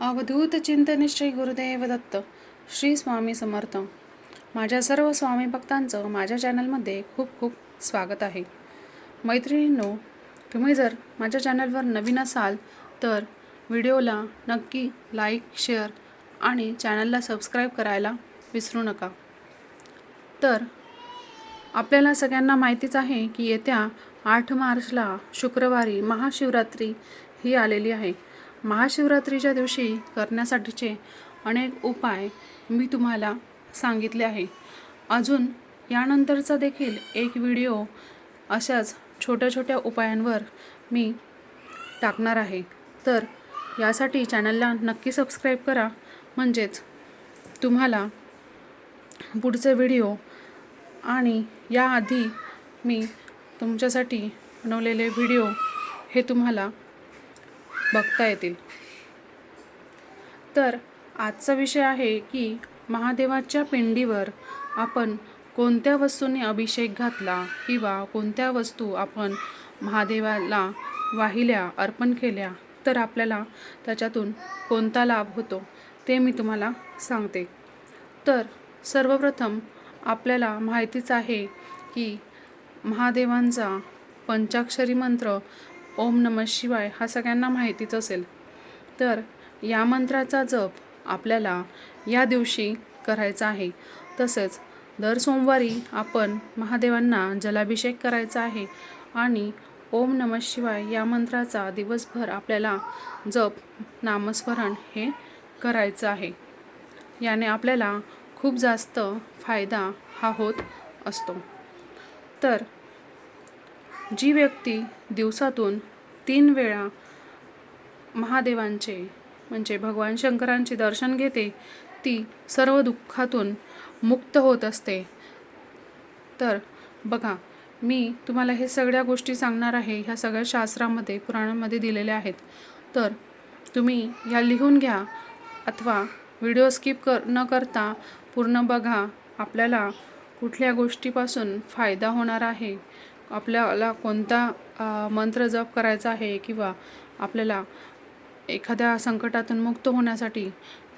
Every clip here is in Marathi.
अवधूत चिंतन श्री गुरुदेव दत्त श्री स्वामी समर्थ. माझ्या सर्व स्वामी भक्तांचं माझ्या चॅनलमध्ये खूप खूप स्वागत आहे. मैत्रिणींनो तुम्ही जर माझ्या चॅनलवर नवीन असाल तर व्हिडिओला नक्की लाईक शेअर आणि चॅनलला सबस्क्राईब करायला विसरू नका. तर आपल्याला सगळ्यांना माहितीच आहे की येत्या आठ मार्चला शुक्रवारी महाशिवरात्री ही आलेली आहे. महाशिवरात्रीच्या दिवशी करण्यासाठीचे अनेक उपाय मी तुम्हाला सांगितले आहे. अजून यानंतरचा देखील एक व्हिडिओ अशाच छोट्या छोट्या उपायांवर मी टाकणार आहे. तर यासाठी चॅनलला नक्की सबस्क्राईब करा. म्हणजेच तुम्हाला पुढचे व्हिडिओ आणि याआधी मी तुमच्यासाठी बनवलेले व्हिडिओ हे तुम्हाला बघता येतील. तर आजचा विषय आहे की महादेवाच्या पिंडीवर आपण कोणत्या वस्तूंनी अभिषेक घातला किंवा कोणत्या वस्तू आपण महादेवाला वाहिल्या अर्पण केल्या तर आपल्याला त्याच्यातून कोणता लाभ होतो ते मी तुम्हाला सांगते. तर सर्वप्रथम आपल्याला माहितीच आहे की महादेवांचा पंचाक्षरी मंत्र ओम नम शिवाय हा सगळ्यांना माहितीच असेल. तर या मंत्राचा जप आपल्याला या दिवशी करायचा आहे. तसेच दर सोमवारी आपण महादेवांना जलाभिषेक करायचा आहे आणि ओम नम शिवाय या मंत्राचा दिवसभर आपल्याला जप नामस्मरण हे करायचं आहे. याने आपल्याला खूप जास्त फायदा हा होत असतो. तर जी व्यक्ती दिवसातून तीन वेळा महादेवांचे म्हणजे भगवान शंकरांचे दर्शन घेते ती सर्व दुःखातून मुक्त होत असते. तर बघा मी तुम्हाला हे सगळ्या गोष्टी सांगणार आहे ह्या सगळ्या शास्त्रामध्ये पुराणामध्ये दिलेल्या आहेत. तर तुम्ही ह्या लिहून घ्या अथवा व्हिडिओ स्किप कर न करता पूर्ण बघा. आपल्याला कुठल्या गोष्टीपासून फायदा होणार आहे? आपल्याला कोणता मंत्र जप करायचा आहे किंवा आपल्याला एखाद्या संकटातून मुक्त होण्यासाठी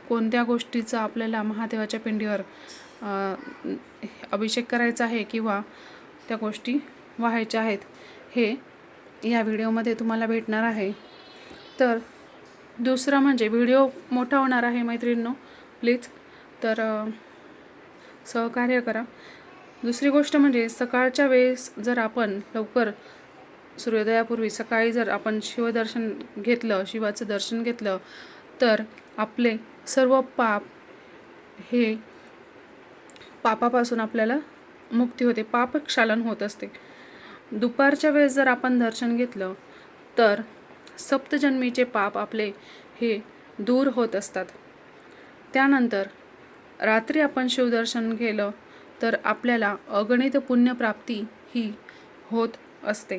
कोणत्या गोष्टीचा आपल्याला महादेवाच्या पिंडीवर अभिषेक करायचा आहे किंवा त्या गोष्टी व्हायच्या आहेत हे या व्हिडिओमध्ये तुम्हाला भेटणार आहे. तर दुसरं म्हणजे व्हिडिओ मोठा होणार आहे मैत्रिणींनो प्लीज. तर सहकार्य करा. दुसरी गोष्ट म्हणजे सकाळच्या वेळेस जर आपण लवकर सूर्योदयापूर्वी सकाळी जर आपण शिवदर्शन घेतलं शिवाचं दर्शन घेतलं तर आपले सर्व पाप हे पापापासून आपल्याला मुक्ती होते. पाप क्षालन होत असते. दुपारच्या वेळेस जर आपण दर्शन घेतलं तर सप्तजन्मीचे पाप आपले हे दूर होत असतात. त्यानंतर रात्री आपण शिवदर्शन केलं तर आपल्याला अगणित पुण्यप्राप्ती ही होत असते.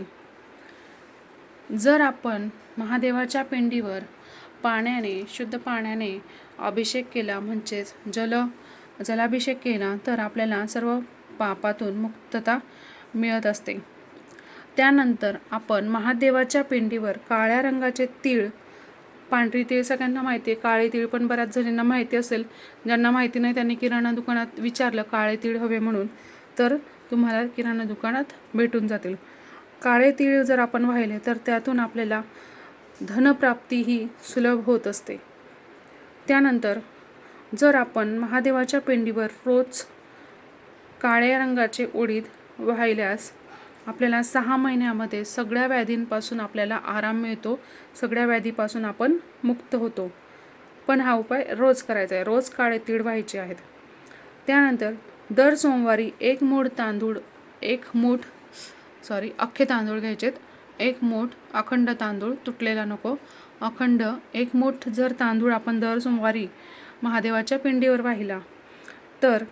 जर आपण महादेवाच्या पिंडीवर पाण्याने शुद्ध पाण्याने अभिषेक केला म्हणजेच जल जलाभिषेक केला तर आपल्याला सर्व पापातून मुक्तता मिळत असते. त्यानंतर आपण महादेवाच्या पिंडीवर काळ्या रंगाचे तीळ पांढरी तीळ सगळ्यांना माहिती आहे काळे तीळ पण बऱ्याच जणींना माहिती असेल. ज्यांना माहिती नाही त्यांनी किराणा दुकानात विचारलं काळे तीळ हवे म्हणून. तर तुम्हाला किराणा दुकानात भेटून जातील. काळे तीळ जर आपण वाहिले तर त्यातून आपल्याला धनप्राप्ती ही सुलभ होत असते. त्यानंतर जर आपण महादेवाच्या पिंडीवर रोज काळ्या रंगाचे उडीद वाहिल्यास आपल्याला सहा महिन्यामध्ये सगळ्या व्याधींपासून आपल्याला आराम मिळतो सगळ्या व्याधीपासून आपण मुक्त होतो. पण हा उपाय रोज करायचा आहे रोज काळे तीळ व्हायचे आहेत. त्यानंतर दर सोमवारी एक मूठ तांदूळ एक मूठ सॉरी अख्खे तांदूळ घ्यायचेत. एक मूठ अखंड तांदूळ तुटलेला नको. अखंड एक मूठ जर तांदूळ आपण दर सोमवारी महादेवाच्या पिंडीवर वाहिला तर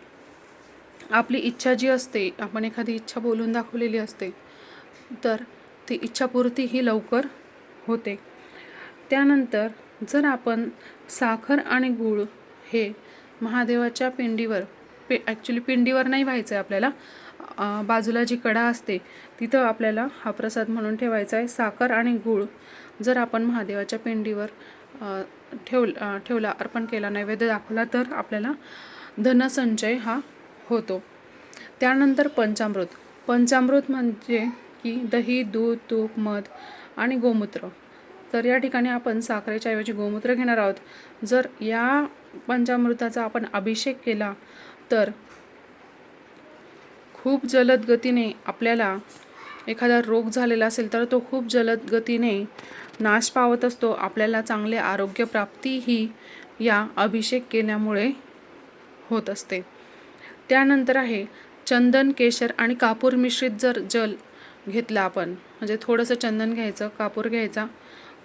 आपली इच्छा जी असते आपण एखादी इच्छा बोलून दाखवलेली असते तर ती इच्छापूर्ती ही लवकर होते. त्यानंतर जर आपण साखर आणि गूळ हे महादेवाच्या पिंडीवर पे ॲक्च्युली पिंडीवर नाही व्हायचं आहे आपल्याला बाजूला जी कडा असते तिथं आपल्याला हा प्रसाद म्हणून ठेवायचा आहे साखर आणि गूळ जर आपण महादेवाच्या पिंडीवर ठेव ठेवला अर्पण केला नैवेद्य दाखवला तर आपल्याला धनसंचय हा होतो. त्यानंतर पंचामृत. पंचामृत म्हणजे की दही दूध तूप मध आणि गोमूत्र. तर या ठिकाणी आपण साखरेच्या ऐवजी गोमूत्र घेणार आहोत. जर या पंचामृताचा आपण अभिषेक केला तर खूप जलद गतीने आपल्याला एखादा रोग झालेला असेल तर तो खूप जलद गतीने नाश पावत असतो. आपल्याला चांगले आरोग्य प्राप्ती ही या अभिषेक केल्यामुळे होत असते. त्यानंतर आहे चंदन केशर आणि कापूर मिश्रित जर जल घेतला आपण म्हणजे थोडंसं चंदन घ्यायचं कापूर घ्यायचा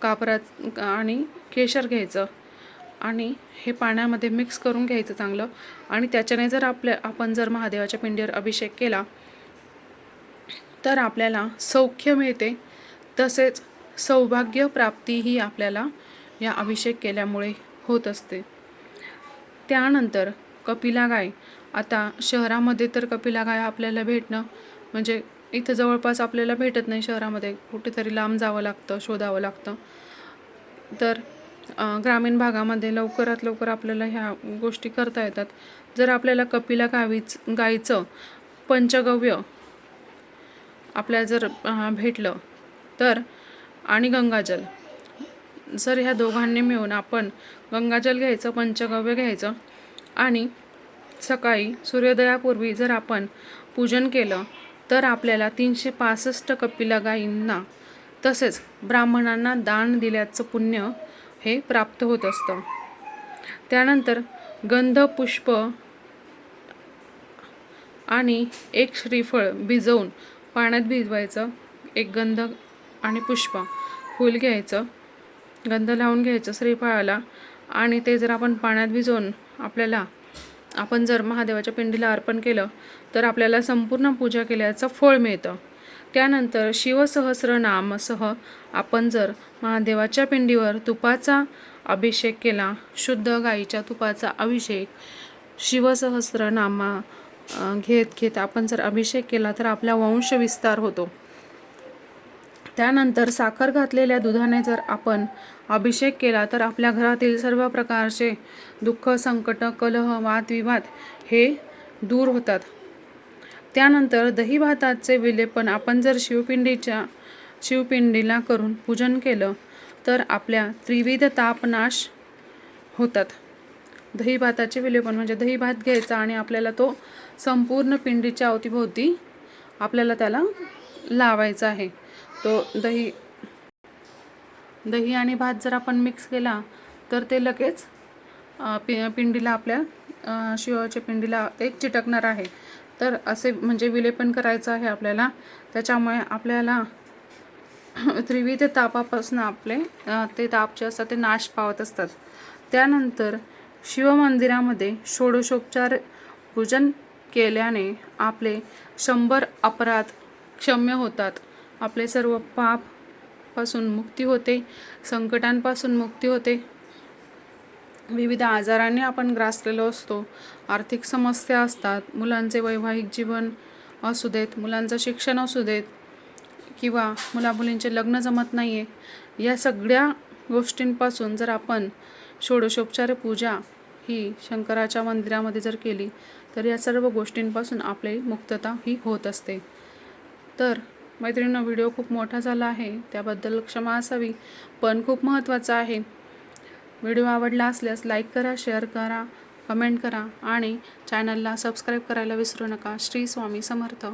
कापरा आणि केशर घ्यायचं आणि हे पाण्यामध्ये मिक्स करून घ्यायचं चांगलं आणि त्याच्याने जर आपल्या आपण जर महादेवाच्या पिंडीवर अभिषेक केला तर आपल्याला सौख्य मिळते. तसेच सौभाग्य प्राप्तीही आपल्याला या अभिषेक केल्यामुळे होत असते. त्यानंतर कपिला गाय आता शहरामध्ये तर कपिला गाय आपल्याला भेटणं म्हणजे इथं जवळपास आपल्याला भेटत नाही शहरामध्ये. कुठेतरी लांब जावं लागतं शोधावं लागतं. तर ग्रामीण भागामध्ये लवकरात लवकर आपल्याला ह्या गोष्टी करता येतात. जर आपल्याला कपिला गावीच गायचं पंचगव्य आपल्या जर भेटलं तर आणि गंगाजल जर ह्या दोघांनी मिळून आपण गंगाजल घ्यायचं पंचगव्य घ्यायचं आणि सकाळी सूर्योदयापूर्वी जर आपण पूजन केलं तर आपल्याला तीनशे पासष्ट कपिला गायींना तसेच ब्राह्मणांना दान दिल्याचं पुण्य हे प्राप्त होत असतं. त्यानंतर गंध पुष्प आणि एक श्रीफळ भिजवून पाण्यात भिजवायचं एक गंध आणि पुष्प फूल घ्यायचं गंध लावून घ्यायचं श्रीफळाला आणि ते जर आपण पाण्यात भिजवून आपल्याला आपण जर महादेवाच्या पिंडीला अर्पण केलं तर आपल्याला संपूर्ण पूजा केल्याचं फळ मिळतं. त्यानंतर शिवसहस्रनामसह आपण जर महादेवाच्या पिंडीवर तुपाचा अभिषेक केला शुद्ध गाईच्या तुपाचा अभिषेक शिवसहस्रनामा घेत घेत आपण जर अभिषेक केला तर आपला वंश विस्तार होतो. त्यानंतर साखर घातलेल्या दुधाने जर आपण अभिषेक केला तर आपल्या घरातील सर्व प्रकारचे दुःख संकट कलह वादविवाद हे दूर होतात. त्यानंतर दही भाताचे विलेपन आपण जर शिवपिंडीच्या शिवपिंडीला करून पूजन केलं तर आपल्या त्रिविध तापनाश होतात. दही भाताचे विलेपन म्हणजे दही भात घ्यायचा आणि आपल्याला तो संपूर्ण पिंडीच्या अवतीभोवती आपल्याला त्याला लावायचा आहे. तो दही दही आणि भात जर आपण मिक्स केला तर ते लगेच पि पिंडीला आपल्या शिवाच्या पिंडीला एक चिटकणार आहे. तर असे म्हणजे विलेपन करायचं आहे आपल्याला. त्याच्यामुळे आपल्याला त्रिविध तापापासून आपले ते ताप जे असतात ते नाश पावत असतात. त्यानंतर शिवमंदिरामध्ये षोडशोपचार पूजन केल्याने आपले शंभर अपराध क्षम्य होतात. आपले सर्व पापपासून मुक्ती होते संकटांपासून मुक्ती होते. विविध आजारांनी आपण ग्रासलेलो असतो. आर्थिक समस्या असतात. मुलांचे वैवाहिक जीवन असू देत मुलांचं शिक्षण असू देत किंवा मुलामुलींचे लग्न जमत नाही आहे या सगळ्या गोष्टींपासून जर आपण षोडशोपचार पूजा ही शंकराच्या मंदिरामध्ये जर केली तर या सर्व गोष्टींपासून आपली मुक्तता ही होत असते. तर मैत्रिणींना व्हिडिओ खूप मोठा झाला आहे. त्याबद्दल क्षमा असावी पण खूप महत्त्वाचा आहे. व्हिडिओ आवडला असल्यास लाईक करा शेअर करा कमेंट करा आणि चॅनलला सबस्क्राईब करायला विसरू नका. श्री स्वामी समर्थ.